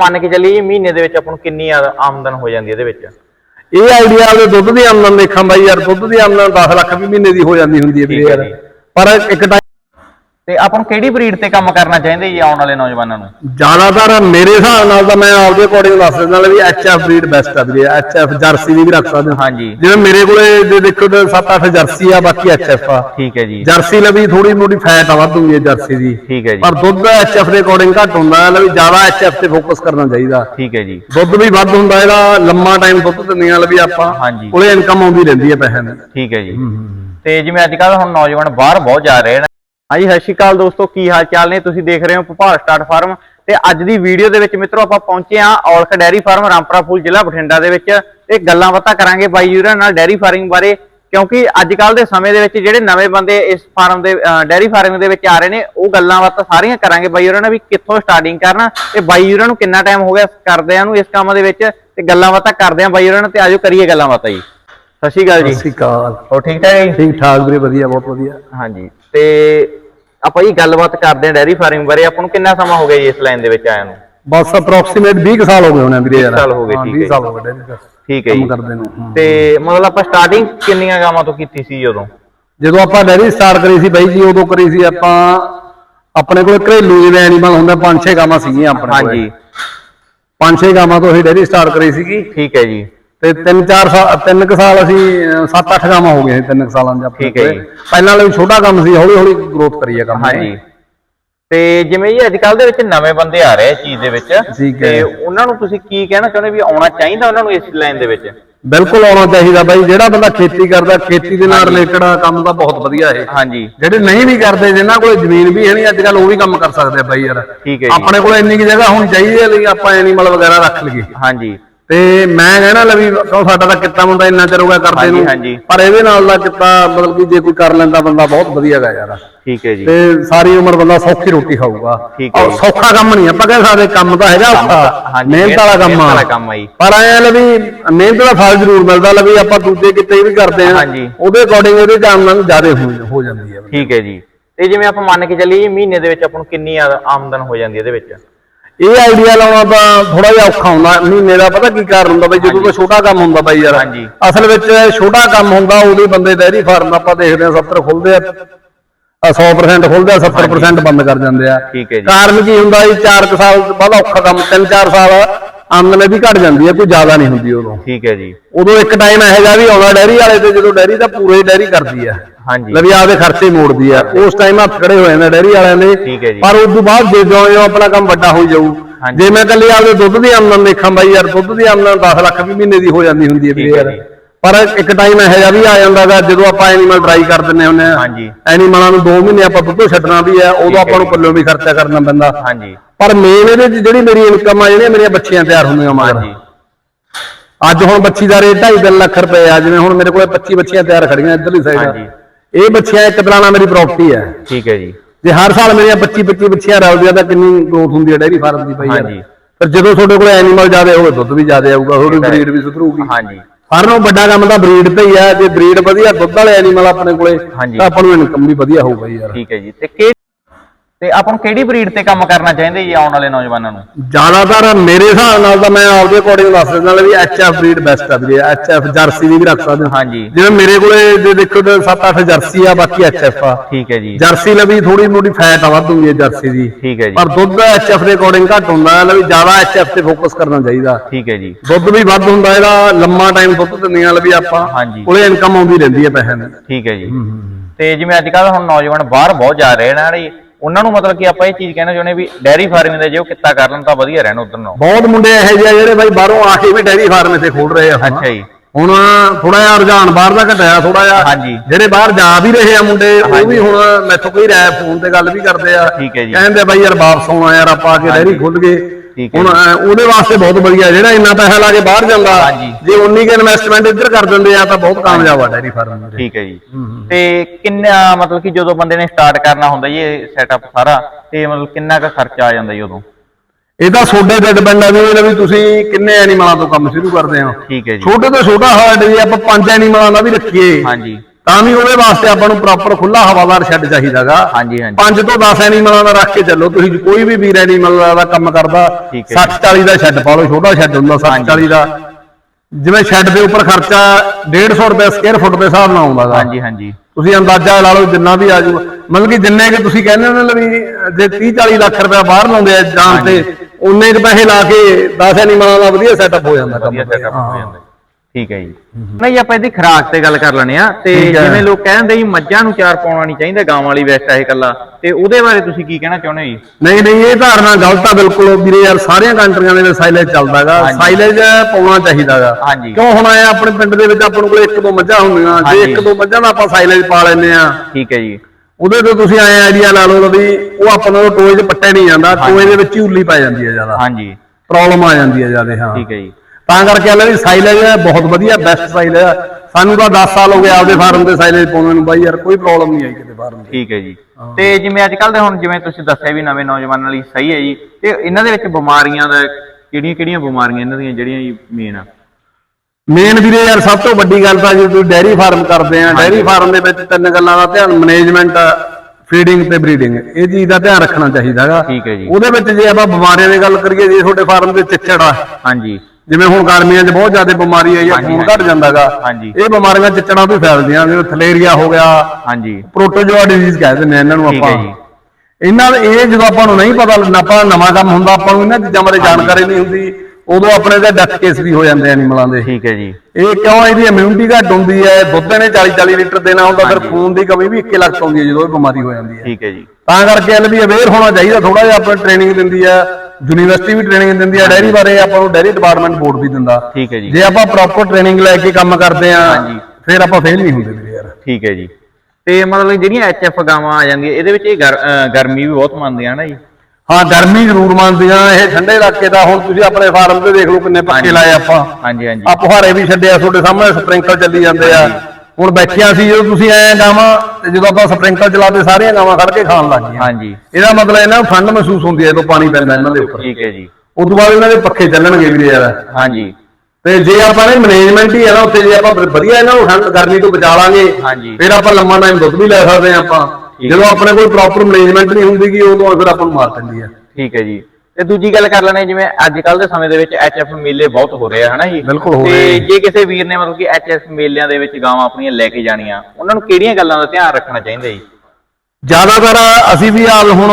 ਮੰਨ ਕੇ ਚੱਲੀਏ ਮਹੀਨੇ ਦੇ ਵਿੱਚ ਆਪਾਂ ਨੂੰ ਕਿੰਨੀ ਆ- ਆਮਦਨ ਹੋ ਜਾਂਦੀ ਹੈ ਇਹਦੇ ਵਿੱਚ ਇਹ ਆਈਡੀਆ ਉਹਦੇ ਦੁੱਧ ਦੀ ਆਮਦਨ ਦੇਖਾਂ ਬਾਈ ਯਾਰ ਦੁੱਧ ਦੀ ਆਮਦਨ 10 ਲੱਖ ਵੀ ਮਹੀਨੇ ਦੀ ਹੋ ਜਾਂਦੀ ਹੁੰਦੀ ਹੈ ਠੀਕ ਵੀਰੇ ਹੈ ਯਾਰ ਜੀ। ਪਰ ਇੱਕ ਟਾਈਮ ਤੇ ਆਪਾਂ ਨੂੰ ਕਿਹੜੀ ਬਰੀਡ ਤੇ ਕੰਮ ਕਰਨਾ ਚਾਹੀਦਾ ਜੀ ਆਉਣ ਵਾਲੇ ਨੌਜਵਾਨਾਂ ਨੂੰ? ਜ਼ਿਆਦਾਤਰ ਮੇਰੇ ਹਿਸਾਬ ਨਾਲ ਤਾਂ ਮੈਂ ਆਪਦੇ ਅਕੋਰਡਿੰਗ ਦੱਸ ਦਿੰਦਾ ਵੀ ਐਚਐਫ ਬਰੀਡ ਬੈਸਟ ਆ ਵੀਰੇ ਐਚਐਫ ਜਰਸੀ ਦੀ ਵੀ ਰੱਖ ਸਕਦੇ ਹੋ। ਹਾਂਜੀ। ਜਿਵੇਂ ਮੇਰੇ ਕੋਲੇ ਜੇ ਦੇਖੋ ਤਾਂ 7-8 ਜਰਸੀ ਆ ਬਾਕੀ ਐਚਐਫ ਆ। ਠੀਕ ਹੈ ਜੀ। ਜਰਸੀ ਲਈ ਥੋੜੀ ਮੋਟੀ ਫੈਟ ਆ ਵੱਧ ਹੈ ਜਰਸੀ ਦੀ। ਠੀਕ ਹੈ ਜੀ। ਪਰ ਦੁੱਧ ਐਚਐਫ ਦੇ ਅਕੋਰਡਿੰਗ ਘੱਟ ਹੁੰਦਾ ਹੈ ਲਈ ਜ਼ਿਆਦਾ ਐਚਐਫ ਤੇ ਫੋਕਸ ਕਰਨਾ ਚਾਹੀਦਾ। ਠੀਕ ਹੈ ਜੀ। ਦੁੱਧ ਵੀ ਵੱਧ ਹੁੰਦਾ ਇਹਦਾ ਲੰਮਾ ਟਾਈਮ ਦੁੱਧ ਦਿੰਦੀਆਂ ਲਈ ਆਪਾਂ। ਕੋਲੇ ਇਨਕਮ ਆਉਂਦੀ ਰਹਿੰਦੀ ਹੈ ਪੈਸਿਆਂ ਦੀ। ਠੀਕ ਹੈ ਜੀ। ਤੇ ਜਿਵੇਂ ਅੱਜ ਕੱਲ ਹੁਣ ਨੌਜਵਾਨ ਬਾਹਰ ਬਹੁਤ ਜਾ ਰਹੇ ਨੇ। ਹਾਂਜੀ ਸਤਿ ਸ਼੍ਰੀ ਅਕਾਲ ਦੋਸਤੋ ਕੀ ਹਾਲ ਚਾਲ ਨੇ? ਤੁਸੀਂ ਦੇਖ ਰਹੇ ਹੋ ਭੋਪਾਲ ਸਟਾਰਟ ਫਾਰਮ। ਤੇ ਅੱਜ ਦੀ ਵੀਡੀਓ ਦੇ ਵਿੱਚ ਮਿੱਤਰੋ ਆਪਾਂ ਪਹੁੰਚੇ ਹਾਂ ਔਲਖ ਡੈਰੀ ਫਾਰਮ ਰਾਮਪੁਰਾ ਫੂਲ ਜ਼ਿਲ੍ਹਾ ਬਠਿੰਡਾ ਦੇ ਵਿੱਚ। ਤੇ ਗੱਲਾਂ ਬਾਤਾਂ ਕਰਾਂਗੇ ਬਾਈ ਜੂਰਾ ਨਾਲ ਡੈਰੀ ਫਾਰਮਿੰਗ ਬਾਰੇ ਕਿਉਂਕਿ ਅੱਜ ਕੱਲ ਦੇ ਸਮੇਂ ਦੇ ਵਿੱਚ ਜਿਹੜੇ ਨਵੇਂ ਬੰਦੇ ਇਸ ਫਾਰਮ ਦੇ ਡੈਰੀ ਫਾਰਮਿੰਗ ਦੇ ਵਿੱਚ ਆ ਰਹੇ ਨੇ ਉਹ ਗੱਲਾਂ ਬਾਤਾਂ ਸਾਰੀਆਂ ਕਰਾਂਗੇ ਬਾਈ ਜੂਰਾ ਨਾਲ ਵੀ ਕਿੱਥੋਂ ਸਟਾਰਟਿੰਗ ਕਰਨਾ। ਤੇ ਬਾਈ ਜੂਰਾ ਨੂੰ ਕਿੰਨਾ ਟਾਈਮ ਹੋ ਗਿਆ ਕਰਦੇ ਆ ਨੂੰ ਇਸ ਕੰਮ ਦੇ ਵਿੱਚ? ਤੇ ਗੱਲਾਂ ਬਾਤਾਂ ਕਰਦੇ ਆ ਬਾਈ ਜੂਰਾ ਨਾਲ ਤੇ ਆਜੋ ਕਰੀਏ ਗੱਲਾਂ ਬਾਤਾਂ ਜੀ। ਸਤਿ ਸ਼੍ਰੀ ਅਕਾਲ ਜੀ। ਸਤਿ ਸ਼੍ਰੀ ਅਕਾਲ। ਹੋਰ ਠੀਕ ਠਾਕ ਹੈ ਜੀ? ਠੀਕ ਠਾਕ ਵੀਰੇ ਵਧੀਆ ਬਹੁਤ ਵਧੀਆ। ਹਾਂਜੀ। ਤੇ ਆਪਾਂ ਜੀ ਗੱਲਬਾਤ ਕਰਦੇ ਹਾਂ ਡੈਰੀ ਫਾਰਮਿੰਗ ਬਾਰੇ। ਆਪਾਂ ਨੂੰ ਕਿੰਨਾ ਸਮਾਂ ਹੋ ਗਿਆ ਜੀ ਇਸ ਲਾਈਨ ਦੇ ਵਿੱਚ ਆਇਆ ਨੂੰ? ਬਸ ਅਪਰੋਕਸੀਮੇਟ 20 ਕੁ ਸਾਲ ਹੋ ਗਏ ਹੋਣੇ ਆ ਵੀਰੇ ਯਾਰ। ਸਾਲ ਹੋ ਗਏ, ਹਾਂ, ਠੀਕ 20 ਹੈ ਸਾਲ ਹੋ ਗਏ ਡੈਰੀ ਦਾ ਠੀਕ ਹੈ ਜੀ। ਕਰਦੇ ਨੂੰ ਹਾਂ। ਤੇ ਮਤਲਬ ਆਪਾਂ ਸਟਾਰਟਿੰਗ ਕਿੰਨੀਆਂ ਗਾਵਾਂ ਤੋਂ ਕੀਤੀ ਸੀ ਜਦੋਂ ਜਦੋਂ ਆਪਾਂ ਡੈਰੀ ਸਟਾਰਟ ਕਰੀ ਸੀ ਬਾਈ ਜੀ ਉਦੋਂ ਕਰੀ ਸੀ ਆਪਾਂ ਆਪਣੇ ਕੋਲ ਘਰੇਲੂ ਜਿਹੜੇ ਐਨੀਮਲ ਹੁੰਦੇ ਪੰਜ ਛੇ ਗਾਵਾਂ ਸੀਗੀਆਂ ਆਪਣੇ ਕੋਲ। ਹਾਂਜੀ। ਪੰਜ ਛੇ ਗਾਵਾਂ ਤੋਂ ਅਸੀਂ ਡੈਰੀ ਸਟਾਰਟ ਕਰੀ ਸੀਗੀ। ਠੀਕ ਹੈ ਜੀ। ਤੇ ਤਿੰਨ ਚਾਰ ਸਾਲ ਤਿੰਨ ਕੁ ਸਾਲ ਅਸੀਂ 7-8 ਗਾਵਾਂ ਹੋ ਗਏ ਸੀ ਤਿੰਨ ਕੁ ਸਾਲਾਂ ਚ ਆਪਣੇ ਠੀਕ ਹੈ ਕੋਲੇ। ਜੀ। ਪਹਿਲਾਂ ਵੀ ਛੋਟਾ ਕੰਮ ਸੀ ਹੌਲੀ ਹੌਲੀ ਗਰੋਥ ਕਰੀ ਹੈ ਕੰਮ। ਹਾਂਜੀ। ਤੇ ਜਿਵੇਂ ਜੀ ਅੱਜ ਕੱਲ ਦੇ ਵਿੱਚ ਨਵੇਂ ਬੰਦੇ ਆ ਰਹੇ ਇਸ ਚੀਜ਼ ਦੇ ਵਿੱਚ ਠੀਕ ਹੈ। ਤੇ ਉਹਨਾਂ ਨੂੰ ਤੁਸੀਂ ਕੀ ਕਹਿਣਾ ਚਾਹੁੰਦੇ ਵੀ ਆਉਣਾ ਚਾਹੀਦਾ ਉਹਨਾਂ ਨੂੰ ਇਸ ਲਾਈਨ ਦੇ ਵਿੱਚ? ਬਿਲਕੁਲ ਆਉਣਾ ਚਾਹੀਦਾ ਬਾਈ ਜਿਹੜਾ ਬੰਦਾ ਖੇਤੀ ਕਰਦਾ ਖੇਤੀ ਦੇ ਨਾਲ ਰਿਲੇਟਡ ਕੰਮ ਤਾਂ ਬਹੁਤ ਵਧੀਆ ਹੈ ਹਾਂਜੀ। ਜਿਹੜੇ ਨਹੀਂ ਵੀ ਕਰਦੇ ਜਿਨ੍ਹਾਂ ਕੋਲ ਜ਼ਮੀਨ ਵੀ ਹੈ ਨਹੀਂ ਅੱਜ ਕੱਲ ਉਹ ਵੀ ਕੰਮ ਕਰ ਸਕਦੇ ਆ ਬਾਈ ਯਾਰ। ਠੀਕ ਹੈ ਜੀ। ਆਪਣੇ ਕੋਲ ਇੰਨੀ ਕੁ ਜਗ੍ਹਾ ਹੋਣੀ ਚਾਹੀਦੀ ਹੈ ਲਈ ਆਪਾਂ ਐਨੀਮਲ ਵਗੈਰਾ ਰੱਖ ਲਈਏ। ਹਾਂਜੀ। ਤੇ ਮੈਂ ਕਹਿਣਾ ਲੈ ਵੀ ਕਿਉਂ ਸਾਡਾ ਤਾਂ ਕਿੱਤਾ ਮੁੰਡਾ ਇੰਨਾ ਚਿਰ ਹੋ ਗਿਆ ਕਰਦੇ ਨੂੰ। ਹਾਂਜੀ। ਪਰ ਇਹਦੇ ਨਾਲ ਦਾ ਕਿੱਤਾ ਮਤਲਬ ਕਿ ਜੇ ਕੋਈ ਕਰ ਲੈਂਦਾ ਬੰਦਾ ਬਹੁਤ ਵਧੀਆ ਗਾ ਯਾਰ। ਠੀਕ ਹੈ ਜੀ। ਤੇ ਸਾਰੀ ਉਮਰ ਬੰਦਾ ਸੌਖੀ ਰੋਟੀ ਖਾਊਗਾ। ਠੀਕ ਹੈ ਔਰ ਜੀ। ਸੌਖਾ ਕੰਮ ਨਹੀਂ ਆਪਾਂ ਕਹਿ ਸਕਦੇ ਕੰਮ ਤਾਂ ਹੈਗਾ ਔਖਾ। ਹਾਂਜੀ, ਮਿਹਨਤ ਵਾਲਾ ਕੰਮ ਮਿਹਨਤ ਵਾਲਾ ਆ ਕੰਮ ਆ ਜੀ। ਪਰ ਐ ਲੈ ਵੀ ਮਿਹਨਤ ਦਾ ਫਲ ਜ਼ਰੂਰ ਮਿਲਦਾ ਲੈ ਵੀ ਆਪਾਂ ਦੂਜੇ ਕਿਤੇ ਵੀ ਕਰਦੇ ਆ ਹਾਂਜੀ। ਉਹਦੇ ਅਕੋਰਡਿੰਗ ਉਹਦੇ ਜਾਣ ਨਾਲ ਜ਼ਿਆਦਾ ਹੋ ਹੋ ਜਾਂਦੀ ਹੈ। ਠੀਕ ਹੈ ਜੀ। ਤੇ ਜਿਵੇਂ ਆਪਾਂ ਮੰਨ ਕੇ ਚੱਲੀਏ ਮਹੀਨੇ ਦੇ ਵਿੱਚ ਆਪਾਂ ਨੂੰ ਕਿੰਨੀ ਆ- ਆਮਦਨ ਹੋ ਜਾਂਦੀ ਹੈ ਇਹਦੇ ਵਿੱਚ? ਇਹ ਆਈਡੀਆ ਲਾਉਣਾ ਤਾਂ ਥੋੜਾ ਜਿਹਾ ਔਖਾ ਹੁੰਦਾ ਮਹੀਨੇ ਦਾ ਪਤਾ ਕੀ ਕਾਰਨ ਹੁੰਦਾ ਬਈ ਜਦੋਂ ਕੋਈ ਛੋਟਾ ਕੰਮ ਹੁੰਦਾ ਬਾਈ ਯਾਰ। ਹਾਂਜੀ। ਅਸਲ ਵਿੱਚ ਛੋਟਾ ਕੰਮ ਹੁੰਦਾ ਉਹਦੇ ਬੰਦੇ ਡੈਰੀ ਫਾਰਮ ਆਪਾਂ ਦੇਖਦੇ ਆ 70 ਖੁੱਲਦੇ ਆ। ਅ, 100% ਖੁੱਲਦੇ ਆ 70% ਬੰਦ ਕਰ ਜਾਂਦੇ ਆ। ਕਾਰਨ ਕੀ ਹੁੰਦਾ ਜੀ 4 ਸਾਲ ਬਾਅਦ ਔਖਾ ਕੰਮ 3-4 ਸਾਲ ਆਮਦਨ ਵੀ ਘਟ ਜਾਂਦੀ ਹੈ ਕੋਈ ਜ਼ਿਆਦਾ ਨਹੀਂ ਹੁੰਦੀ ਉਦੋਂ। ਠੀਕ ਹੈ ਜੀ। ਉਦੋਂ ਇੱਕ ਟਾਈਮ ਇਹੋ ਜਿਹਾ ਵੀ ਆਉਂਦਾ ਡੈਰੀ ਵਾਲੇ ਤੇ ਜਦੋਂ ਡੈਰੀ ਤਾਂ ਪੂਰੇ ਡੈਰੀ ਕਰਦੀ ਆ। ਹਾਂਜੀ ਲਵੀ ਆਪਦੇ ਖਰਚੇ ਮੋੜਦੀ ਆ ਉਸ ਟਾਈਮ ਹੱਥ ਖੜੇ ਹੋ ਜਾਂਦੇ ਡੈਰੀ ਵਾਲਿਆਂ ਦੇ। ਪਰ ਉਸ ਤੋਂ ਬਾਅਦ ਜੇ ਜਿਉਂ ਆਪਣਾ ਕੰਮ ਵੱਡਾ ਹੋਈ ਜਾਊ। ਜੇ ਮੈਂ ਕੱਲੀ ਆਪਦੇ ਦੁੱਧ ਦੀ ਆਮਦਨ ਦੇਖਾਂ ਬਾਈ ਯਾਰ ਦੁੱਧ ਦੀ ਆਮਦਨ 10 ਲੱਖ ਵੀ ਮਹੀਨੇ ਦੀ ਹੋ ਜਾਂਦੀ ਹੁੰਦੀ ਹੈ ਵੀਰੇ ਯਾਰ। ਪਰ ਇੱਕ ਟਾਈਮ ਇਹੋ ਜਿਹਾ ਵੀ ਆ ਜਾਂਦਾਗਾ ਜਦੋਂ ਆਪਾਂ ਐਨੀਮਲ ਡਰਾਈ ਕਰ ਦਿੰਨੇ ਹੁੰਦੇ ਆ ਹਾਂਜੀ। ਐਨੀਮਲਾਂ ਨੂੰ 2 ਮਹੀਨੇ ਆਪਾਂ ਦੁੱਧੋਂ ਛੱਡਣਾ ਵੀ ਹੈ ਉਦੋਂ ਆਪਾਂ ਨੂੰ ਜੀ। ਪੱਲਿਓਂ ਵੀ ਖਰਚਾ ਕਰਨਾ ਪੈਂਦਾ ਹਾਂਜੀ ਪਰ ਮੇਨ ਇਹਦੇ 'ਚ ਜਿਹੜੀ ਮੇਰੀ ਇਨਕਮ ਆ ਜਿਹੜੀਆਂ ਮੇਰੀਆਂ ਬੱਚੀਆਂ ਤਿਆਰ ਹੁੰਦੀਆਂ ਹਾਂਜੀ ਅੱਜ ਹੁਣ ਬੱਚੀ ਦਾ ਰੇਟ 2.5 ਲੱਖ ਰੁਪਏ ਆ ਜਿਵੇਂ ਹੁਣ ਮੇਰੇ ਕੋਲੇ 25 ਬੱਚੀਆਂ ਤਿਆਰ ਖੜੀਆਂ ਇੱਧਰਲੀ ਸਾਈਡ ਹਾਂਜੀ। ਇਹ ਬੱਚੀਆਂ ਇੱਕ ਤਰ੍ਹਾਂ ਨਾਲ ਮੇਰੀ ਪ੍ਰਾਪਰਟੀ ਹੈ। ਠੀਕ ਹੈ ਜੀ। ਜੇ ਹਰ ਸਾਲ ਮੇਰੀਆਂ 25 25 ਬੱਚੀਆਂ ਰਲਦੀਆਂ ਤਾਂ ਕਿੰਨੀ ਗਰੋਥ ਹੁੰਦੀ ਹੈ ਡੈਰੀ ਫਾਰਮ ਦੀ ਭਾਈ ਹਾਂਜੀ। ਪਰ ਜਦੋਂ ਤੁਹਾਡੇ ਕੋਲ ਐਨੀਮਲ ਜ਼ਿਆਦਾ ਹੋਵੇ ਦੁੱਧ ਵੀ ਜ਼ਿਆਦਾ ਆਊਗਾ ਤੁਹਾਡੀ। ਬਰੀਡ ਵੀ ਸੁਧਰੂਗੀ। ਹਾਂਜੀ। ਸਾਰਿਆਂ ਨਾਲੋਂ ਵੱਡਾ ਕੰਮ ਤਾਂ ਬਰੀਡ ਤੇ ਹੀ ਆ ਜੇ ਬਰੀਡ ਵਧੀਆ ਦੁੱਧ ਵਾਲੇ ਐਨੀਮਲ ਆਪਣੇ ਕੋਲੇ। ਤਾਂ ਆਪਾਂ ਨੂੰ ਇਨਕਮ ਵੀ ਵਧੀਆ ਹੋਊਗਾ ਯਾਰ। ਠੀਕ ਹੈ ਜੀ। ਤੇ ਕਿ ਤੇ ਆਪਾਂ ਨੂੰ ਕਿਹੜੀ ਬਰੀਡ ਤੇ ਕੰਮ ਕਰਨਾ ਚਾਹੀਦਾ ਜੀ ਆਉਣ ਵਾਲੇ ਨੌਜਵਾਨਾਂ ਨੂੰ? ਜ਼ਿਆਦਾਤਰ ਮੇਰੇ ਹਿਸਾਬ ਨਾਲ ਤਾਂ ਮੈਂ ਆਪਦੇ ਅਕੋਰਡਿੰਗ ਦੱਸ ਦਿੰਦਾ ਵੀ ਐਚਐਫ ਬਰੀਡ ਬੈਸਟ ਆ ਵੀਰੇ ਐਚਐਫ ਜਰਸੀ ਦੀ ਵੀ ਰੱਖ ਸਕਦੇ ਹੋ। ਹਾਂਜੀ। ਜਿਵੇਂ ਮੇਰੇ ਕੋਲੇ ਜੇ ਦੇਖੋ ਤਾਂ 7-8 ਜਰਸੀ ਆ ਬਾਕੀ ਐਚਐਫ ਆ। ਠੀਕ ਹੈ ਜੀ। ਜਰਸੀ ਲਈ ਥੋੜੀ ਮੋਟੀ ਫੈਟ ਆ ਵੱਧ ਹੁੰਦੀ ਹੈ ਜਰਸੀ ਦੀ। ਠੀਕ ਹੈ ਜੀ। ਪਰ ਦੁੱਧ ਐਚਐਫ ਦੇ ਅਕੋਰਡਿੰਗ ਘੱਟ ਹੁੰਦਾ ਹੈ ਲਈ ਜ਼ਿਆਦਾ ਐਚਐਫ ਤੇ ਫੋਕਸ ਕਰਨਾ ਚਾਹੀਦਾ। ਠੀਕ ਹੈ ਜੀ। ਦੁੱਧ ਵੀ ਵੱਧ ਹੁੰਦਾ ਇਹਦਾ ਲੰਮਾ ਟਾਈਮ ਦੁੱਧ ਦਿੰਦੀਆਂ ਲਈ ਆਪਾਂ। ਹਾਂਜੀ। ਕੋਲੇ ਇਨਕਮ ਆਉਂਦੀ ਰਹਿੰਦੀ ਹੈ ਪੈਸਿਆਂ ਦੀ। ਠੀਕ ਹੈ ਜੀ। ਤੇ ਜਿਵੇਂ ਅੱਜ ਕੱਲ ਹੁਣ ਨੌਜਵਾਨ ਬਾਹਰ ਬਹੁਤ ਜਾ ਰਹੇ ਨੇ ਉਹਨਾਂ ਨੂੰ ਮਤਲਬ ਕਿ ਆਪਾਂ ਇਹ ਚੀਜ਼ ਕਹਿਣਾ ਚਾਹੁੰਦੇ ਵੀ ਡੈਰੀ ਫਾਰਮਿੰਗ ਦੇ ਜੇ ਉਹ ਕਿੱਤਾ ਕਰ ਲੈਣ ਤਾਂ ਵਧੀਆ ਰਹਿਣ ਉਧਰ ਨੂੰ ਬਹੁਤ ਮੁੰਡੇ ਇਹੋ ਜਿਹੇ ਆ ਜਿਹੜੇ ਬਾਈ ਬਾਹਰੋਂ ਆ ਕੇ ਵੀ ਡੈਰੀ ਫਾਰਮ ਇੱਥੇ ਖੋਲ ਰਹੇ ਆ ਹੁਣ। ਅੱਛਾ ਜੀ ਹੁਣ ਥੋੜਾ ਜਿਹਾ ਰੁਝਾਨ ਬਾਹਰ ਦਾ ਘਟਿਆ ਥੋੜਾ ਜਿਹਾ ਹਾਂਜੀ। ਜਿਹੜੇ ਬਾਹਰ ਜਾ ਵੀ ਰਹੇ ਆ ਮੁੰਡੇ ਉਹ ਵੀ ਹੁਣ ਮੈਥੋਂ ਕੋਈ ਰਾਇ ਫੋਨ ਤੇ ਗੱਲ ਵੀ ਕਰਦੇ ਆ ਠੀਕ ਹੈ ਜੀ। ਕਹਿੰਦੇ ਬਾਈ ਯਾਰ ਵਾਪਸ ਆਉਣਾ ਯਾਰ ਆਪਾਂ ਆ ਕੇ ਡੈਰੀ ਖੁੱਲ ਗਏ ਠੀਕ ਹੈ ਹੁਣ ਉਹਦੇ ਵਾਸਤੇ ਬਹੁਤ ਵਧੀਆ ਜਿਹੜਾ ਇੰਨਾ ਪੈਸਾ ਲਾ ਕੇ ਬਾਹਰ ਜਾਂਦਾ ਹਾਂਜੀ। ਜੇ ਉਨੀ ਕੁ ਇਨਵੈਸਟਮੈਂਟ ਇੱਧਰ ਕਰ ਦਿੰਦੇ ਆ ਤਾਂ ਬਹੁਤ ਕਾਮਯਾਬ ਆ ਡੈਰੀ ਫਾਰਮ ਦੇ। ਠੀਕ ਹੈ ਜੀ। ਤੇ ਕਿੰਨਾ ਮਤਲਬ ਕਿ ਜਦੋਂ ਬੰਦੇ ਨੇ ਸਟਾਰਟ ਕਰਨਾ ਹੁੰਦਾ ਜੀ ਇਹ ਸੈਟਅਪ ਸਾਰਾ ਤੇ ਮਤਲਬ ਕਿੰਨਾ ਕੁ ਖਰਚਾ ਆ ਜਾਂਦਾ ਜੀ ਉਦੋਂ? ਇਹ ਤਾਂ ਤੁਹਾਡੇ ਤੇ ਡਿਪੈਂਡ ਆ ਵੀ ਵੀ ਤੁਸੀਂ ਕਿੰਨੇ ਐਨੀਮਲਾਂ ਤੋਂ ਕੰਮ ਸ਼ੁਰੂ ਕਰਦੇ ਹੋ। ਠੀਕ ਹੈ ਜੀ। ਛੋਟੇ ਤੋਂ ਛੋਟਾ ਹਾਰਡ ਜੇ ਆਪਾਂ ਪੰਜ ਐਨੀਮਲਾਂ ਦਾ ਵੀ ਰੱਖੀਏ। ਹਾਂਜੀ। ਤਾਂ ਵੀ ਉਹਦੇ ਵਾਸਤੇ ਆਪਾਂ ਨੂੰ ਪ੍ਰੋਪਰ ਖੁੱਲਾ ਹਵਾਦਾਰ ਸ਼ੈੱਡ ਚਾਹੀਦਾਗਾ। ਹਾਂਜੀ ਹਾਂਜੀ। 5 ਤੋਂ 10 ਐਨੀਮਲਾਂ ਦਾ ਰੱਖ ਕੇ ਚੱਲੋ। ਤੁਸੀਂ ਕੋਈ ਵੀ ਵੀਰ ਐਨੀਮਲ ਦਾ ਕੰਮ ਕਰਦਾ ਠੀਕ ਹੈ 60 40 ਦਾ ਸ਼ੈੱਡ ਪਾ ਲਓ ਛੋਟਾ ਸ਼ੈੱਡ ਹੁੰਦਾ 60 40 ਦਾ। ਜਿਵੇਂ ਸ਼ੈੱਡ ਦੇ ਉੱਪਰ ਖਰਚਾ 150 ਰੁਪਏ ਸਕੁਅਰ ਫੁੱਟ ਦੇ ਹਿਸਾਬ ਨਾਲ ਆਉਂਦਾਗਾ। ਹਾਂਜੀ ਹਾਂਜੀ। ਤੁਸੀਂ ਅੰਦਾਜ਼ਾ ਲਾ ਲਓ ਜਿੰਨਾ ਵੀ ਆ ਜਾਊ ਮਤਲਬ ਕਿ ਜਿੰਨੇ ਕਿ ਤੁਸੀਂ ਕਹਿੰਦੇ ਹੋ ਨਾ ਵੀ ਜੇ 30 40 ਲੱਖ ਰੁਪਏ ਬਾਹਰ ਲਾਉਂਦੇ ਆ ਜਾਣ ਤੇ ਉਨੇ ਪੈਸੇ ਲਾ ਕੇ 10 ਐਨੀਮਲਾਂ ਦਾ ਵਧੀਆ ਸੈਟਅਪ ਹੋ ਜਾਂਦਾ ਕੰਮ ਹੋ। ਜਾਂਦਾ। ਠੀਕ ਹੈ ਜੀ। ਨਹੀਂ ਆਪਾਂ ਇਹਦੀ ਖਰਾਕ ਤੇ ਗੱਲ ਕਰ ਲੈਣੇ ਆ ਤੇ। ਜਿਵੇਂ ਲੋਕ ਕਹਿੰਦੇ ਜੀ ਮੱਝਾਂ ਨੂੰ ਚਾਰ ਪਾਉਣਾ ਨਹੀਂ ਚਾਹੀਦਾ ਗਾਂ ਵਾਲੀ ਵੈਸਟ ਇਹ ਕੱਲਾ ਤੇ ਉਹਦੇ ਬਾਰੇ ਤੁਸੀਂ ਕੀ ਕਹਿਣਾ ਚਾਹੁੰਦੇ ਹੋ ਜੀ? ਨਹੀਂ ਨਹੀਂ ਇਹ ਧਾਰਨਾ ਗਲਤ ਆ ਬਿਲਕੁਲ। ਵੀਰੇ ਯਾਰ ਸਾਰੀਆਂ ਕੰਟਰੀਆਂ ਦੇ ਵਿੱਚ ਸਾਈਲੇਜ ਚੱਲਦਾਗਾ। ਸਾਈਲੇਜ ਪਾਉਣਾ ਚਾਹੀਦਾਗਾ। ਕਿਉਂ ਹੁਣ ਆਇਆ ਆਪਣੇ ਪਿੰਡ ਦੇ ਵਿੱਚ ਆਪਣੇ ਕੋਲ ਇੱਕ ਦੋ ਮੱਝਾਂ ਹੁੰਦੀਆਂ। ਜੇ। ਇੱਕ ਦੋ ਮੱਝਾਂ ਦਾ ਆਪਾਂ ਸਾਈਲੇਜ ਪਾ ਲੈਂਦੇ ਆ ਠੀਕ ਹੈ ਜੀ। ਉਹਦੇ ਤੋਂ ਤੁਸੀਂ ਆਏ ਆਈਡੀਆ ਲਾ ਲਓ ਵੀ ਉਹ ਆਪਾਂ ਨੂੰ ਟੋਏ 'ਚ ਪੱਟੇ ਨਹੀਂ ਜਾਂਦਾ। ਟੋਏ ਦੇ ਵਿੱਚ ਉੱਲੀ ਪੈ ਜਾਂਦੀ ਹੈ ਜ਼ਿਆਦਾ। ਹਾਂਜੀ। ਪ੍ਰੋਬਲਮ ਆ ਜਾਂਦੀ ਹੈ ਜ਼ਿਆਦਾ ਹਾਂ। ਠੀਕ ਹੈ ਜੀ। ਤਾਂ ਕਰਕੇ ਆਲੇ ਵੀ ਸਾਈਲੇਜ ਬਹੁਤ ਵਧੀਆ ਬੈਸਟ ਸਾਈਲੇਜ ਸਾਨੂੰ ਤਾਂ 10 ਸਾਲ ਹੋ ਗਏ ਆਪਦੇ ਫਾਰਮ ਤੇ ਸਾਈਲੇਜ ਪਾਉਣ ਨੂੰ ਬਾਈ ਯਾਰ ਕੋਈ ਪ੍ਰੋਬਲਮ ਨਹੀਂ ਆਈ ਕਿਤੇ ਫਾਰਮ ਤੇ ਠੀਕ ਹੈ ਜੀ। ਤੇ ਜਿਵੇਂ ਅੱਜ ਕੱਲ ਦੇ ਹੁਣ ਜਿਵੇਂ ਤੁਸੀਂ ਦੱਸਿਆ ਵੀ ਨਵੇਂ ਨੌਜਵਾਨਾਂ ਲਈ ਸਹੀ ਹੈ ਜੀ ਤੇ ਇਹਨਾਂ ਦੇ ਵਿੱਚ ਬਿਮਾਰੀਆਂ ਦਾ ਕਿਹੜੀਆਂ ਕਿਹੜੀਆਂ ਬਿਮਾਰੀਆਂ ਇਹਨਾਂ ਦੀਆਂ ਜਿਹੜੀਆਂ ਜੀ ਮੇਨ ਆ? ਮੇਨ ਵੀਰੇ ਯਾਰ ਸਭ ਤੋਂ ਵੱਡੀ ਗੱਲ ਤਾਂ ਜੇ ਤੁਸੀਂ ਡੈਰੀ ਫਾਰਮ ਕਰਦੇ ਆ। ਡੈਰੀ ਫਾਰਮ ਦੇ ਵਿੱਚ ਤਿੰਨ ਗੱਲਾਂ ਦਾ ਧਿਆਨ ਮੈਨੇਜਮੈਂਟ ਫੀਡਿੰਗ ਤੇ ਬਰੀਡਿੰਗ ਇਹ ਚੀਜ਼ ਦਾ ਧਿਆਨ ਰੱਖਣਾ ਚਾਹੀਦਾਗਾ ਠੀਕ ਹੈ ਜੀ। ਉਹਦੇ ਵਿੱਚ ਜੇ ਆਪਾਂ ਬਿਮਾਰੀਆਂ ਦੀ ਗੱਲ ਕਰੀਏ ਜੇ ਤੁਹਾਡੇ ਫਾਰਮ ਦੇ ਚਿੱਚੜ ਆ ਹਾਂਜੀ। ਜਿਵੇਂ ਹੁਣ ਗਰਮੀਆਂ 'ਚ ਬਹੁਤ ਜ਼ਿਆਦਾ ਬਿਮਾਰੀ ਆਈ ਆ ਖੂਨ ਘਟ। ਜਾਂਦਾਗਾ। ਹਾਂਜੀ। ਇਹ ਬਿਮਾਰੀਆਂ ਚਿੱਚੜਾਂ ਤੋਂ ਹੀ ਫੈਲਦੀਆਂ ਜਿਵੇਂ ਥਲੇਰੀਆ ਹੋ ਗਿਆ ਹਾਂਜੀ। ਪ੍ਰੋਟੋਜੋਆ ਡਿਜ਼ੀਜ਼ ਕਹਿ ਦਿੰਦੇ ਇਹਨਾਂ ਨੂੰ ਆਪਾਂ। ਇਹਨਾਂ ਦੇ ਇਹ ਜਦੋਂ ਆਪਾਂ ਨੂੰ ਨਹੀਂ ਪਤਾ ਆਪਾਂ ਨਵਾਂ ਕੰਮ ਹੁੰਦਾ ਆਪਾਂ ਨੂੰ ਇਹਨਾਂ ਚੀਜ਼ਾਂ ਬਾਰੇ ਜਾਣਕਾਰੀ ਨਹੀਂ ਹੁੰਦੀ ਉਦੋਂ ਆਪਣੇ ਤੇ ਡੈਥ ਕੇਸ ਵੀ ਹੋ ਜਾਂਦੇ ਐਨੀਮਲਾਂ ਦੇ। ਠੀਕ ਹੈ ਜੀ। ਇਹ ਕਿਉਂ ਇਹਦੀ ਇਮਿਊਨਿਟੀ ਘੱਟ ਹੁੰਦੀ ਹੈ? ਦੁੱਧ ਨੇ 40 40 ਲੀਟਰ ਦੇਣਾ ਹੁੰਦਾ ਫਿਰ। ਖੂਨ ਦੀ ਕਮੀ ਵੀ 1 ਲੱਖ ਆਉਂਦੀ ਹੈ ਜਦੋਂ ਇਹ ਬਿਮਾਰੀ ਹੋ ਜਾਂਦੀ ਹੈ। ਠੀਕ ਹੈ ਜੀ। ਤਾਂ ਕਰਕੇ ਐਲ ਵੀ ਅਵੇਅਰ ਹੋਣਾ ਚਾਹੀਦਾ ਥੋੜਾ ਜਿਹਾ ਆਪਾਂ ਟ੍ਰੇਨਿੰਗ ਦਿੰਦੀ ਹੈ ਯੂਨੀਵਰਸਿਟੀ ਵੀ ਟ੍ਰੇਨਿੰਗ ਦਿੰਦੀ ਹੈ ਡੈਰੀ ਬਾਰੇ ਆਪਾਂ ਨੂੰ ਡੈਰੀ ਡਿਪਾਰਟਮੈਂਟ ਬੋਰਡ ਵੀ ਦਿੰਦਾ। ਠੀਕ ਹੈ ਜੀ। ਜੇ ਆਪਾਂ ਪ੍ਰੋਪਰ ਟ੍ਰੇਨਿੰਗ ਲੈ ਕੇ ਕੰਮ ਕਰਦੇ ਆ। ਫਿਰ ਆਪਾਂ ਫੇਲ ਨਹੀਂ ਹੁੰਦੇ ਵੀਰੇ ਯਾਰ। ਠੀਕ ਹੈ ਜੀ। ਤੇ ਮਤਲਬ ਜਿਹੜੀਆਂ ਐਚਐਫ ਗਾਵਾਂ ਆ ਜਾਂਦੀਆਂ ਇਹਦੇ ਵਿੱਚ ਇਹ ਗਰਮੀ ਵੀ ਬਹੁਤ ਮੰਨਦੀਆਂ ਨਾ ਜੀ? ਹਾਂ ਗਰਮੀ ਜ਼ਰੂਰ ਮੰਨਦੀਆਂ ਇਹ ਠੰਡੇ ਇਲਾਕੇ ਦਾ ਹੁਣ ਤੁਸੀਂ ਆਪਣੇ ਫਾਰਮ ਤੇ ਦੇਖ ਲਓ ਕਿੰਨੇ ਪੱਕੇ। ਲਾਏ ਆਪਾਂ। ਹਾਂਜੀ ਹਾਂਜੀ। ਆ ਫੁਹਾਰੇ ਵੀ ਛੱਡਿਆ ਤੁਹਾਡੇ ਸਾਹਮਣੇ ਸਪ੍ਰਿੰਕਲ ਚੱਲੀ ਜਾਂਦੇ ਆ। ਹੁਣ ਬੈਠਿਆ ਸੀ ਜਦੋਂ ਤੁਸੀਂ ਆਏ ਗਾਵਾਂ ਤੇ ਜਦੋਂ ਆਪਾਂ ਸਪ੍ਰਿੰਕਲ ਚਲਾਤੇ ਸਾਰੀਆਂ ਗਾਵਾਂ ਖੜ ਕੇ ਖਾਣ ਲੱਗ ਗਈਆਂ। ਹਾਂਜੀ। ਇਹਦਾ ਮਤਲਬ ਇਹਨਾਂ ਨੂੰ ਠੰਡ ਮਹਿਸੂਸ ਹੁੰਦੀ ਹੈ ਜਦੋਂ ਪਾਣੀ ਪੈਂਦਾ ਇਹਨਾਂ ਦੇ ਉੱਪਰ। ਠੀਕ ਹੈ ਜੀ। ਤੋਂ ਬਾਅਦ ਇਹਨਾਂ ਦੇ ਪੱਖੇ ਚੱਲਣਗੇ ਵੀਰੇ ਯਾਰ। ਹਾਂਜੀ। ਤੇ ਜੇ ਆਪਾਂ ਨੇ ਮੈਨੇਜਮੈਂਟ ਹੀ ਹੈ ਨਾ ਉੱਥੇ ਜੇ ਆਪਾਂ ਵਧੀਆ ਇਹਨਾਂ ਨੂੰ ਠੰਡ ਗਰਮੀ ਤੋਂ ਬਚਾ ਲਾਂਗੇ ਹਾਂਜੀ। ਫਿਰ ਆਪਾਂ ਲੰਮਾ ਟਾਈਮ ਦੁੱਧ ਵੀ ਲੈ ਸਕਦੇ ਹਾਂ ਆਪਾਂ। ਜਦੋਂ ਆਪਣੇ ਕੋਲ ਪ੍ਰੋਪਰ ਮੈਨੇਜਮੈਂਟ ਨਹੀਂ ਹੁੰਦੀ ਗੀ ਉਦੋਂ ਫਿਰ ਆਪਾਂ ਨੂੰ ਮਾਰ ਪੈਂਦੀ ਹੈ। ਠੀਕ ਹੈ ਜੀ। ਤੇ ਦੂਜੀ ਗੱਲ ਕਰ ਲੈਣੇ ਜਿਵੇਂ ਅੱਜ ਕੱਲ ਦੇ ਸਮੇਂ ਦੇ ਵਿੱਚ ਐਚਐਫ ਮੇਲੇ ਬਹੁਤ ਹੋ ਰਹੇ ਆ ਹਨਾ ਜੀ ਬਿਲਕੁਲ ਹੋ ਰਹੇ ਤੇ ਆ। ਜੇ ਕਿਸੇ ਵੀਰ ਨੇ ਮਤਲਬ ਕਿ ਐਚਐਫ ਮੇਲਿਆਂ ਦੇ ਵਿੱਚ ਗਾਵਾਂ ਆਪਣੀਆਂ ਲੈ ਕੇ ਜਾਣੀਆਂ ਉਹਨਾਂ ਨੂੰ ਕਿਹੜੀਆਂ ਗੱਲਾਂ ਦਾ ਧਿਆਨ ਰੱਖਣਾ ਚਾਹੀਦਾ ਜੀ ਜ਼ਿਆਦਾਤਰ ਅਸੀਂ ਵੀ ਹਾਲ ਹੁਣ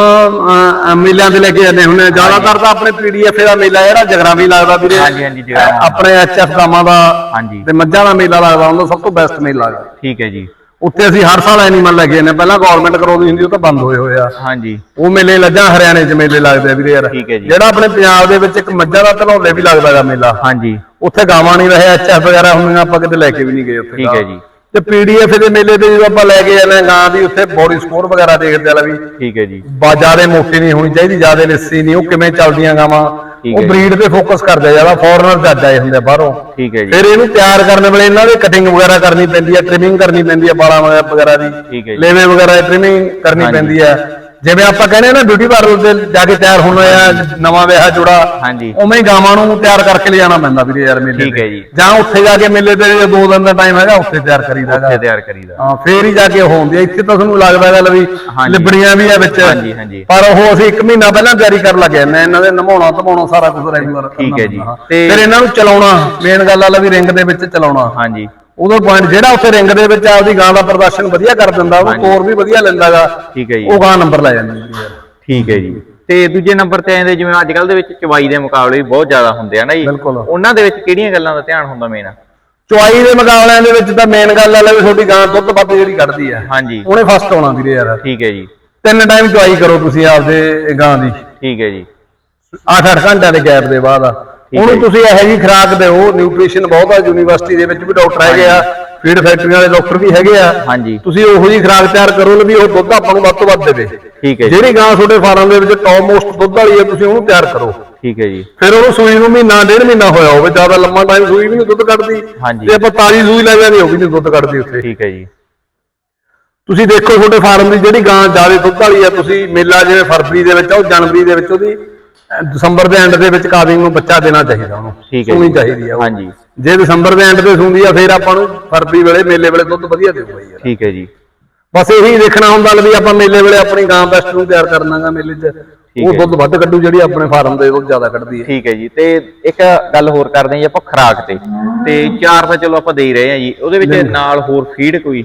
ਮੇਲਿਆਂ ਤੇ ਲੈ ਕੇ ਜਾਂਦੇ ਹੁੰਦੇ ਹਾਂ ਜ਼ਿਆਦਾਤਰ ਤਾਂ ਆਪਣੇ ਪੀਡੀਐਫ ਦਾ ਮੇਲਾ ਜਿਹੜਾ ਜਗਰਾਵੀ ਲੱਗਦਾ ਵੀਰੇ ਹਾਂਜੀ, ਹਾਂਜੀ, ਜਗਰਾਵਾਂ। ਆਪਣੇ ਐਚਐਫ ਗਾਵਾਂ ਦਾ ਹਾਂਜੀ। ਤੇ ਮੱਝਾਂ ਦਾ ਮੇਲਾ ਲੱਗਦਾ ਹੁੰਦਾ ਸਭ ਤੋਂ ਬੈਸਟ ਮੇਲਾ ਹੈ ਠੀਕ ਹੈ ਜੀ ਉੱਥੇ ਅਸੀਂ ਹਰ ਸਾਲ ਐਨੀਮਲ ਲੈ ਕੇ ਜਾਂਦੇ ਹਾਂ। ਪਹਿਲਾਂ ਗਵਰਨਮੈਂਟ ਕਰਾਉਂਦੀ ਹੁੰਦੀ ਉਹ ਤਾਂ ਬੰਦ ਹੋਏ ਹੋਏ ਆ। ਹਾਂਜੀ। ਉਹ ਮੇਲੇ ਲੱਜਾਂ ਹਰਿਆਣੇ 'ਚ ਮੇਲੇ ਲੱਗਦੇ ਆ ਵੀਰੇ ਯਾਰ। ਠੀਕ ਹੈ ਜੀ। ਜਿਹੜਾ ਆਪਣੇ ਪੰਜਾਬ ਦੇ ਵਿੱਚ ਇੱਕ ਮੱਝਾਂ ਦਾ ਧਨੌਲੇ ਵੀ ਲੱਗਦਾਗਾ ਮੇਲਾ। ਹਾਂਜੀ। ਉੱਥੇ ਗਾਵਾਂ ਨਹੀਂ ਰਹੇ ਐਚਐਫ ਵਗੈਰਾ ਹੁੰਦੀਆਂ ਆਪਾਂ ਕਿਤੇ ਲੈ ਕੇ ਵੀ ਨਹੀਂ ਗਏ ਉੱਥੇ ਠੀਕ ਹੈ ਜੀ। ਤੇ ਪੀਡੀਐਫ ਦੇ ਮੇਲੇ ਤੇ ਜਦੋਂ ਆਪਾਂ ਲੈ ਕੇ ਜਾਂਦੇ ਹਾਂ ਗਾਂ ਦੀ ਉੱਥੇ ਬੋਡੀ ਸਕੋਰ ਵਗੈਰਾ ਦੇਖਦੇ ਆ ਵੀ। ਠੀਕ ਹੈ ਜੀ। ਬਾ ਜਿਆਦੇ ਮੋਟੀ ਨਹੀਂ ਹੋਣੀ ਚਾਹੀਦੀ ਜਿਆਦੇ ਲੱਸੀ ਨਹੀਂ ਉਹ ਕਿਵੇਂ ਚੱਲਦੀਆਂ ਗਾਵਾਂ? ਉਹ। ਬਰੀਡ ਤੇ ਫੋਕਸ ਕਰਦੇ ਆ ਜ਼ਿਆਦਾ ਫੋਰਨਰ ਜੱਜ ਆਏ ਹੁੰਦੇ ਆ ਬਾਹਰੋਂ ਠੀਕ ਹੈ ਜੀ ਫਿਰ ਇਹਨੂੰ ਤਿਆਰ ਕਰਨ ਵੇਲੇ ਇਹਨਾਂ ਦੇ ਕਟਿੰਗ ਵਗੈਰਾ ਕਰਨੀ ਪੈਂਦੀ ਹੈ ਟ੍ਰਿਮਿੰਗ ਕਰਨੀ ਪੈਂਦੀ ਹੈ ਬਾਲਾਂ ਵਗੈਰਾ- ਦੀ ਠੀਕ ਹੈ ਜੀ। ਲੇਵੇ ਵਗੈਰਾ ਟ੍ਰਿਮਿੰਗ ਕਰਨੀ। ਪੈਂਦੀ ਹੈ ਜਿਵੇਂ ਆਪਾਂ ਕਹਿੰਦੇ ਆ ਨਾ ਬਿਊਟੀ ਪਾਰਲਰ ਤੇ ਜਾ ਕੇ ਤਿਆਰ ਹੋਣਾ ਆ ਨਵਾਂ ਵਿਆਹ ਜੋੜਾ ਹਾਂਜੀ। ਉਵੇਂ ਹੀ ਗਾਵਾਂ ਨੂੰ ਤਿਆਰ ਕਰਕੇ ਲਿਜਾਣਾ ਪੈਂਦਾ ਵੀਰੇ ਯਾਰ ਮੇਲੇ ਠੀਕ। ਹੈ ਜੀ। ਜਾਂ ਉੱਥੇ ਜਾ ਕੇ ਮੇਲੇ ਤੇ ਦੋ ਦਿਨ ਦਾ ਟਾਈਮ ਹੈਗਾ ਉੱਥੇ ਤਿਆਰ ਕਰੀਦਾ ਉੱਥੇ ਤਿਆਰ ਕਰੀਦਾ ਹਾਂ ਫੇਰ ਹੀ ਜਾ ਕੇ ਉਹ ਹੁੰਦੀ ਆ ਇੱਥੇ ਤਾਂ ਤੁਹਾਨੂੰ ਲੱਗਦਾ ਗੱਲ ਵੀ। ਲਿਬੜੀਆਂ ਵੀ ਆ ਵਿੱਚ ਹਾਂਜੀ, ਹਾਂਜੀ। ਪਰ ਉਹ ਅਸੀਂ 1 ਮਹੀਨਾ ਪਹਿਲਾਂ ਤਿਆਰੀ ਕਰਨ ਲੱਗੇ ਨੇ ਇਹਨਾਂ ਦੇ ਨਮਾਉਣਾ ਧਮਾਉਣਾ ਸਾਰਾ ਕੁਝ ਰੈਗੂਲਰ ਠੀਕ ਹੈ ਜੀ। ਤੇ ਤੇ- ਫਿਰ ਇਹਨਾਂ ਨੂੰ ਚਲਾਉਣਾ ਮੇਨ ਗੱਲ ਆ ਵੀ ਰਿੰਗ ਦੇ ਵਿੱਚ ਚਲਾਉਣਾ ਹਾਂਜੀ ਉਦੋਂ ਪੁਆਇੰਟ ਜਿਹੜਾ ਉੱਥੇ ਰਿੰਗ ਦੇ ਵਿੱਚ ਆਪਦੀ ਗਾਂ ਦਾ ਪ੍ਰਦਰਸ਼ਨ ਵਧੀਆ ਕਰ ਦਿੰਦਾ ਉਹ। ਕੋਰ ਵੀ ਵਧੀਆ ਲੈਂਦਾਗਾ ਠੀਕ ਹੈ ਜੀ। ਉਹ ਗਾਂ ਨੰਬਰ ਲੈ ਜਾਂਦੀ ਹੈ ਠੀਕ ਹੈ ਜੀ। ਤੇ ਦੂਜੇ ਨੰਬਰ ਤੇ ਆਉਂਦੇ ਜਿਵੇਂ ਅੱਜ ਕੱਲ ਦੇ ਵਿੱਚ ਚਵਾਈ ਦੇ ਮੁਕਾਬਲੇ ਵੀ ਬਹੁਤ ਜ਼ਿਆਦਾ ਹੁੰਦੇ ਆ ਨਾ ਜੀ। ਉਹਨਾਂ ਦੇ ਵਿੱਚ ਕਿਹੜੀਆਂ ਗੱਲਾਂ ਦਾ ਧਿਆਨ ਹੁੰਦਾ ਮੇਨ? ਚੁਆਈ ਦੇ ਮੁਕਾਬਲਿਆਂ ਦੇ ਵਿੱਚ ਤਾਂ ਮੇਨ ਗੱਲ ਆ ਲੈ ਵੀ ਤੁਹਾਡੀ ਗਾਂ ਦੁੱਧ ਵੱਧ ਜਿਹੜੀ ਕੱਢਦੀ ਆ। ਹਾਂਜੀ। ਉਹਨੇ ਫਸਟ ਆਉਣਾ ਵੀਰੇ ਯਾਰ। ਠੀਕ ਹੈ ਜੀ। ਤਿੰਨ ਟਾਈਮ ਚੁਆਈ ਕਰੋ ਤੁਸੀਂ ਆਪਦੇ ਗਾਂ ਦੀ। ਠੀਕ ਹੈ ਜੀ। 8-8 ਘੰਟਿਆਂ ਦੇ ਗੈਪ ਦੇ ਬਾਅਦ ਉਹਨੂੰ ਜੀ। ਤੁਸੀਂ ਇਹੋ ਜਿਹੀ ਖੁਰਾਕ ਦਿਓ ਨਿਊਟ੍ਰੀਸ਼ਨ ਬਹੁਤ ਆ ਯੂਨੀਵਰਸਿਟੀ ਦੇ ਵਿੱਚ ਵੀ ਡਾਕਟਰ ਹੈਗੇ ਆ ਫੀਡ ਫੈਕਟਰੀਆਂ ਵਾਲੇ ਡਾਕਟਰ ਵੀ ਹੈਗੇ ਆ। ਹਾਂਜੀ। ਤੁਸੀਂ ਉਹੋ ਜਿਹੀ ਖੁਰਾਕ ਤਿਆਰ ਕਰੋ ਵੀ ਉਹ ਦੁੱਧ ਆਪਾਂ ਨੂੰ ਵੱਧ ਤੋਂ ਵੱਧ ਦੇਵੇ। ਠੀਕ ਹੈ ਜੀ। ਜਿਹੜੀ ਗਾਂ ਤੁਹਾਡੇ ਫਾਰਮ ਦੇ ਵਿੱਚ ਟੌਪ ਮੋਸਟ ਦੁੱਧ ਵਾਲੀ ਹੈ ਤੁਸੀਂ ਉਹਨੂੰ ਤਿਆਰ ਕਰੋ। ਠੀਕ ਹੈ ਜੀ। ਫਿਰ ਉਹਨੂੰ ਸੂਈ ਨੂੰ ਮਹੀਨਾ ਡੇਢ ਮਹੀਨਾ ਹੋਇਆ ਹੋਵੇ ਜ਼ਿਆਦਾ ਲੰਮਾ ਟਾਈਮ ਸੂਈ ਵੀ ਨਹੀਂ ਦੁੱਧ ਕੱਢਦੀ। ਹਾਂਜੀ। ਤੇ ਆਪਾਂ ਤਾਜ਼ੀ ਸੂਈ ਲੈ ਜਾਂਦੇ ਉਹ ਵੀ ਨਹੀਂ ਦੁੱਧ ਕੱਢਦੀ ਉੱਥੇ। ਠੀਕ ਹੈ ਜੀ। ਤੁਸੀਂ ਦੇਖੋ ਤੁਹਾਡੇ ਫਾਰਮ ਦੀ ਜਿਹੜੀ ਗਾਂ ਜ਼ਿਆਦਾ ਦੁੱਧ ਵਾਲੀ ਆ ਤੁਸੀਂ ਮੇਲਾ ਜਿਵੇਂ ਫਰਵਰੀ ਦੇ ਵਿੱਚ ਆ ਉਹ ਜਨਵਰੀ ਦੇ ਵਿੱਚ ਉਹਦੀ ਦਸੰਬਰ ਦੇ ਐਂਡ ਦੇ ਵਿੱਚ ਕਾਵਿੰਗ ਨੂੰ ਬੱਚਾ ਦੇਣਾ ਚਾਹੀਦਾ ਉਹਨੂੰ। ਠੀਕ ਹੈ ਸੂਣੀ। ਚਾਹੀਦੀ ਆ। ਹਾਂਜੀ। ਜੇ ਦਸੰਬਰ ਦੇ ਐਂਡ ਤੇ ਸੁੰਦੀ ਆ ਫਿਰ ਆਪਾਂ ਨੂੰ ਫਰਵਰੀ ਵੇਲੇ ਮੇਲੇ ਵੇਲੇ ਦੁੱਧ ਵਧੀਆ ਦੇਊਗਾ ਯਾਰ ਠੀਕ ਹੈ ਜੀ। ਬਸ ਇਹੀ ਦੇਖਣਾ ਹੁੰਦਾ ਵੀ ਆਪਾਂ ਮੇਲੇ ਵੇਲੇ ਆਪਣੀ ਗਾਂ ਬੈਸਟ ਨੂੰ ਤਿਆਰ ਕਰਨਾਗਾ ਮੇਲੇ 'ਚ। ਉਹ। ਦੁੱਧ ਵੱਧ ਕੱਢੂ ਜਿਹੜੀ ਆਪਣੇ ਫਾਰਮ ਦੇ ਦੁੱਧ ਜ਼ਿਆਦਾ ਕੱਢਦੀ ਹੈ। ਠੀਕ ਹੈ ਜੀ। ਤੇ ਇੱਕ ਗੱਲ ਹੋਰ ਕਰਦੇ ਜੀ ਆਪਾਂ ਖਰਾਕ ਤੇ। ਤੇ ਚਾਰ ਤਾਂ ਚਲੋ ਆਪਾਂ ਦੇ ਹੀ ਰਹੇ ਹਾਂ ਜੀ। ਉਹਦੇ ਵਿੱਚ ਨਾਲ ਹੋਰ ਫੀਡ ਕੋਈ?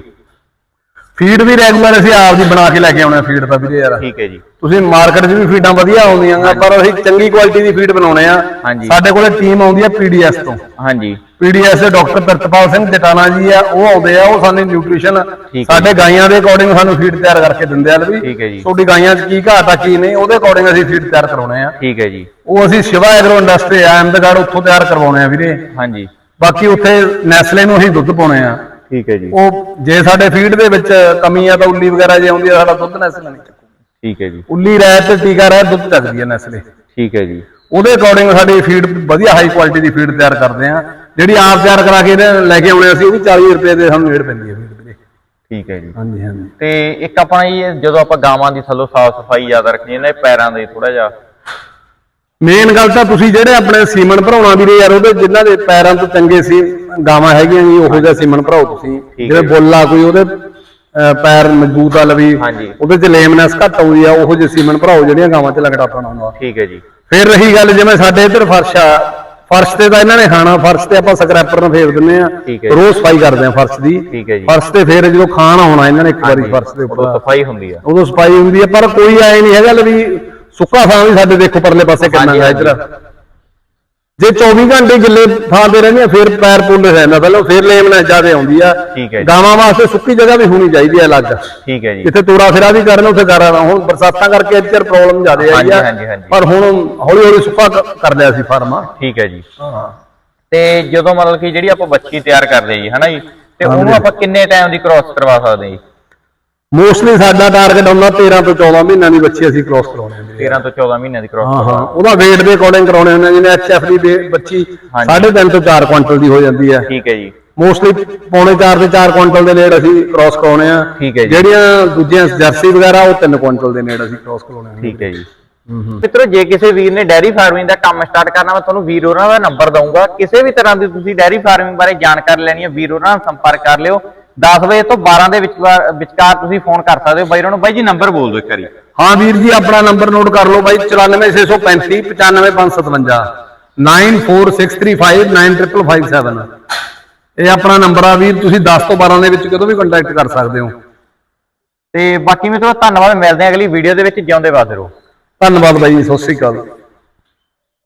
ਫੀਡ ਵੀ ਰੈਗੂਲਰ ਅਸੀਂ ਆਪ ਦੀ ਬਣਾ ਕੇ ਲੈ ਕੇ ਆਉਣਾ ਫੀਡ ਤਾਂ ਵੀਰੇ ਯਾਰ। ਠੀਕ ਹੈ ਜੀ। ਤੁਸੀਂ ਮਾਰਕੀਟ 'ਚ ਵੀ ਫੀਡਾਂ ਵਧੀਆ ਆਉਂਦੀਆਂ ਗਾ ਪਰ ਅਸੀਂ ਚੰਗੀ ਕੁਆਲਿਟੀ ਦੀ ਫੀਡ ਬਣਾਉਣੇ ਆ। ਹਾਂਜੀ। ਸਾਡੇ ਕੋਲੇ ਟੀਮ ਆਉਂਦੀ ਆ ਪੀਡੀਐਸ ਤੋਂ। ਹਾਂਜੀ। ਪੀਡੀਐਸ ਦੇ ਡਾਕਟਰ ਪ੍ਰਿਤਪਾਲ ਸਿੰਘ ਜਟਾਣਾ ਜੀ ਆ ਉਹ ਆਉਂਦੇ ਆ ਉਹ ਸਾਨੂੰ ਨਿਊਟ੍ਰੀਸ਼ਨ ਸਾਡੇ ਗਾਈਆਂ ਦੇ ਅਕੋਰਡਿੰਗ ਸਾਨੂੰ ਫੀਡ ਤਿਆਰ ਕਰਕੇ ਦਿੰਦੇ ਆ ਵੀ ਠੀਕ ਹੈ ਜੀ। ਤੁਹਾਡੀ ਗਾਈਆਂ 'ਚ ਕੀ ਘਾਟ ਆ ਕੀ ਨਹੀਂ ਉਹਦੇ ਅਕੋਰਡਿੰਗ ਅਸੀਂ ਫੀਡ ਤਿਆਰ ਕਰਾਉਣੇ ਆ। ਠੀਕ ਹੈ ਜੀ। ਉਹ ਅਸੀਂ ਸ਼ਿਵਾ ਐਗਰੋ ਇੰਡਸਟਰੀ ਆ ਅਹਿਮਦਗੜ੍ਹ ਉੱਥੋਂ ਤਿਆਰ ਕਰਵਾਉਣੇ ਆ ਵੀਰੇ। ਹਾਂਜੀ। ਬਾਕੀ ਉੱਥੇ ਨੈਸਲੇ ਨੂੰ ਅਸੀਂ ਦੁੱਧ ਪਾਉਣੇ ਆ। ਠੀਕ ਹੈ ਜੀ। ਉਹ ਜੇ ਸਾਡੇ ਫੀਡ ਦੇ ਵਿੱਚ ਕਮੀ ਆ ਤਾਂ ਉੱਲੀ ਵਗੈਰਾ ਜੇ ਆਉਂਦੀ ਆ ਸਾਡਾ ਦੁੱਧ ਨੈਸਲੇ ਨਹੀਂ ਚੱਕੂ। ਠੀਕ ਹੈ ਜੀ। ਉੱਲੀ ਰਹਿ ਤੇ ਟੀਕਾ ਰਹਿ ਦੁੱਧ ਚੱਕਦੀ ਆ ਨੈਸਲੇ। ਠੀਕ ਹੈ ਜੀ। ਉਹਦੇ ਅਕੋਰਡਿੰਗ ਸਾਡੀ ਫੀਡ ਵਧੀਆ ਹਾਈ ਕੁਆਲਿਟੀ ਦੀ ਫੀਡ ਤਿਆਰ ਕਰਦੇ ਆ। ਜਿਹੜੀ ਆਪ ਤਿਆਰ ਕਰਾ ਕੇ ਲੈ ਕੇ ਆਉਣੇ ਅਸੀਂ ਉਹ ਵੀ 40 ਰੁਪਏ ਦੇ ਸਾਨੂੰ ਰੇਟ ਪੈਂਦੀ ਹੈ ਠੀਕ ਹੈ ਜੀ। ਹਾਂਜੀ ਹਾਂਜੀ। ਤੇ ਇੱਕ ਆਪਣਾ ਜੀ ਇਹ ਜਦੋਂ ਆਪਾਂ ਗਾਵਾਂ ਦੀ ਥੱਲੋਂ ਸਾਫ਼ ਸਫ਼ਾਈ ਜ਼ਿਆਦਾ ਰੱਖਣੀ ਹੈ ਨਾ ਇਹ ਪੈਰਾਂ ਦੇ ਥੋੜਾ ਜਿਹਾ ਮੇਨ ਗੱਲ ਤਾਂ ਤੁਸੀਂ ਜਿਹੜੇ ਆਪਣੇ ਸੀਮਨ ਭਰਾਉਣਾ ਵੀਰੇ ਯਾਰ ਉਹਦੇ ਜਿਨ੍ਹਾਂ ਦੇ ਪੈਰਾਂ ਤੋਂ ਚੰਗੇ ਸੀ ਗਾਵਾਂ ਹੈਗੀਆਂ ਜੀ ਉਹੋ ਜਿਹਾ ਸੀਮਨ ਭਰਾਓ ਤੁਸੀਂ। ਜਿਹੜੇ ਬੋਲਾ ਕੋਈ ਉਹਦੇ ਪੈਰ ਮਜ਼ਬੂਤ ਆ ਲਵੀ। ਉਹਦੇ ਚ ਲੇਮਨੈਸ ਘੱਟ ਆਉਂਦੀ ਆ ਉਹੋ ਜਿਹੇ ਸੀਮਨ ਭਰਾਓ ਜਿਹੜੀਆਂ ਗਾਵਾਂ ਚ ਲੰਗੜਾ ਪਾਉਣਾ ਹੁੰਦਾ। ਠੀਕ ਹੈ ਜੀ। ਫਿਰ ਰਹੀ ਗੱਲ ਜਿਵੇਂ ਸਾਡੇ ਇੱਧਰ ਫਰਸ਼ ਆ ਫਰਸ਼ ਤੇ ਤਾਂ ਇਹਨਾਂ ਨੇ ਖਾਣਾ ਫਰਸ਼ ਤੇ ਆਪਾਂ ਸਕ੍ਰੈਪਰ ਨਾਲ ਫੇਰ ਦਿੰਨੇ ਆ। ਰੋਜ਼ ਸਫ਼ਾਈ ਕਰਦੇ ਆ ਫਰਸ਼ ਦੀ। ਫਰਸ਼ ਤੇ ਫੇਰ ਜਦੋਂ ਖਾਣ ਆਉਣਾ ਇਹਨਾਂ ਨੇ ਇੱਕ ਵਾਰੀ ਫਰਸ਼ ਦੇ ਉੱਪਰ। ਸਫ਼ਾਈ ਹੁੰਦੀ ਆ। ਉਦੋਂ ਸਫ਼ਾਈ ਹੁੰਦੀ ਹੈ ਪਰ ਕੋਈ ਆਏ ਨਹੀਂ ਹੈਗਾ ਵੀ ਸੁੱਕਾ ਥਾਂ ਵੀ ਸਾਡੇ ਦੇਖੋ ਪਰਲੇ ਪਾਸੇ ਕਿੰਨਾ ਹੈ ਇੱਧਰ। ਜੇ 24 ਘੰਟੇ ਗਿੱਲੇ ਥਾਂ ਤੇ ਰਹਿੰਦੀਆਂ ਫਿਰ ਪੈਰ ਪੁੰਨ ਰਹਿੰਦਾ ਪਹਿਲਾਂ ਫਿਰ ਲੇਮਨਾ ਜ਼ਿਆਦਾ ਆਉਂਦੀ ਆ। ਠੀਕ ਹੈ ਜੀ। ਗਾਵਾਂ ਵਾਸਤੇ ਸੁੱਕੀ ਜਗ੍ਹਾ ਵੀ ਹੋਣੀ ਚਾਹੀਦੀ ਹੈ ਅਲੱਗ। ਠੀਕ ਹੈ ਜੀ। ਜਿੱਥੇ ਤੋੜਾ ਫੇਰਾ ਵੀ ਕਰਨ ਉੱਥੇ ਕਰ ਹੁਣ ਬਰਸਾਤਾਂ ਕਰਕੇ ਇੱਧਰ ਪ੍ਰੋਬਲਮ ਜ਼ਿਆਦਾ ਆਈ ਆ। ਹਾਂਜੀ, ਹਾਂਜੀ। ਪਰ ਹੁਣ ਹੌਲੀ ਹੌਲੀ ਸੁੱਕਾ ਕ- ਕਰ ਲਿਆ ਸੀ ਫਾਰਮ। ਠੀਕ ਹੈ ਜੀ। ਹਾਂ। ਤੇ ਜਦੋਂ ਮਤਲਬ ਕਿ ਜਿਹੜੀ ਆਪਾਂ ਬੱਚੀ ਤਿਆਰ ਕਰਦੇ ਜੀ ਹਨਾ ਜੀ ਤੇ ਉਹਨੂੰ ਆਪਾਂ ਕਿੰਨੇ ਟਾਈਮ ਦੀ ਕ੍ਰਾਸ ਕਰਵਾ ਸਕਦੇ ਜੀ? ਮੋਸਟਲੀ ਸਾਡਾ ਟਾਰਗੇਟ ਹੁੰਦਾ 13 ਤੋਂ 14 ਮਹੀਨਿਆਂ ਦੀ ਬੱਚੀ ਅਸੀਂ ਕ੍ਰੋਸ ਕਰਾਉਣੇ ਹੁੰਦੇ 13 ਤੋਂ 14 ਮਹੀਨਿਆਂ ਦੀ ਕ੍ਰਾਸ ਹਾਂ ਹਾਂ। ਉਹਦਾ weight ਦੇ ਅਕੋਰਡਿੰਗ ਕਰਾਉਣੇ ਹੁੰਦੇ ਆ, ਜਿਵੇਂ ਐਚਐਫ ਦੀ ਬੱਚੀ ਹਾਂਜੀ। 3.5 ਤੋਂ 4 ਕੁਇੰਟਲ ਦੀ ਹੋ ਜਾਂਦੀ ਹੈ ਠੀਕ ਹੈ ਜੀ। ਮੋਸਟਲੀ ਪੌਣੇ 4 ਤੇ 4 ਕੁਇੰਟਲ ਦੇ ਨੇੜ ਅਸੀਂ ਕ੍ਰਾਸ ਕਰਾਉਣੇ ਆ। ਠੀਕ ਹੈ ਜੀ। ਜਿਹੜੀਆਂ ਦੂਜੀਆਂ ਜਰਸੀ ਵਗੈਰਾ ਉਹ 3 ਕੁਇੰਟਲ ਦੇ ਨੇੜ ਅਸੀਂ ਕ੍ਰਾਸ ਕਰਾਉਣੇ ਆ। ਠੀਕ ਹੈ ਜੀ। ਮਿੱਤਰੋ ਜੇ ਕਿਸੇ ਵੀਰ ਨੇ ਡੈਰੀ ਫਾਰਮਿੰਗ ਦਾ ਕੰਮ ਸਟਾਰਟ ਕਰਨਾ ਮੈਂ ਤੁਹਾਨੂੰ ਵੀਰ ਹੋਰਾਂ ਦਾ ਨੰਬਰ ਦਊਂਗਾ। ਕਿਸੇ ਵੀ ਤਰ੍ਹਾਂ ਦੀ ਤੁਸੀਂ ਡੈਰੀ ਫਾਰਮਿੰਗ ਬਾਰੇ ਜਾਣਕਾਰੀ ਲੈਣੀ ਹੈ ਵੀਰ ਹੋਰਾਂ ਨਾਲ ਸੰਪਰਕ ਕਰ ਲਿਓ। 10 ਵਜੇ ਤੋਂ 12 ਦੇ ਵਿਚਕਾਰ ਵਿਚਕਾਰ ਤੁਸੀਂ ਫੋਨ ਕਰ ਸਕਦੇ ਹੋ। ਬਾਈ ਨੂੰ ਬਾਈ ਜੀ ਨੰਬਰ ਬੋਲ ਦਿਓ ਇੱਕ ਵਾਰੀ। ਹਾਂ ਵੀਰ ਜੀ ਆਪਣਾ ਨੰਬਰ ਨੋਟ ਕਰ ਲਓ ਬਾਈ 94635 95557 9463595557 ਇਹ ਆਪਣਾ ਨੰਬਰ ਆ ਵੀਰ ਤੁਸੀਂ 10 ਤੋਂ 12 ਦੇ ਵਿੱਚ ਕਦੋਂ ਵੀ ਕੰਟੈਕਟ ਕਰ ਸਕਦੇ ਹੋ। ਤੇ ਬਾਕੀ ਮਿੱਤਰੋ ਧੰਨਵਾਦ ਮਿਲਦੇ ਹਾਂ ਅਗਲੀ ਵੀਡੀਓ ਦੇ ਵਿੱਚ ਜਿਉਂਦੇ ਵਾਸਤੇ ਰਹੋ ਧੰਨਵਾਦ ਬਾਈ ਜੀ ਸਤਿ ਸ੍ਰੀ ਅਕਾਲ।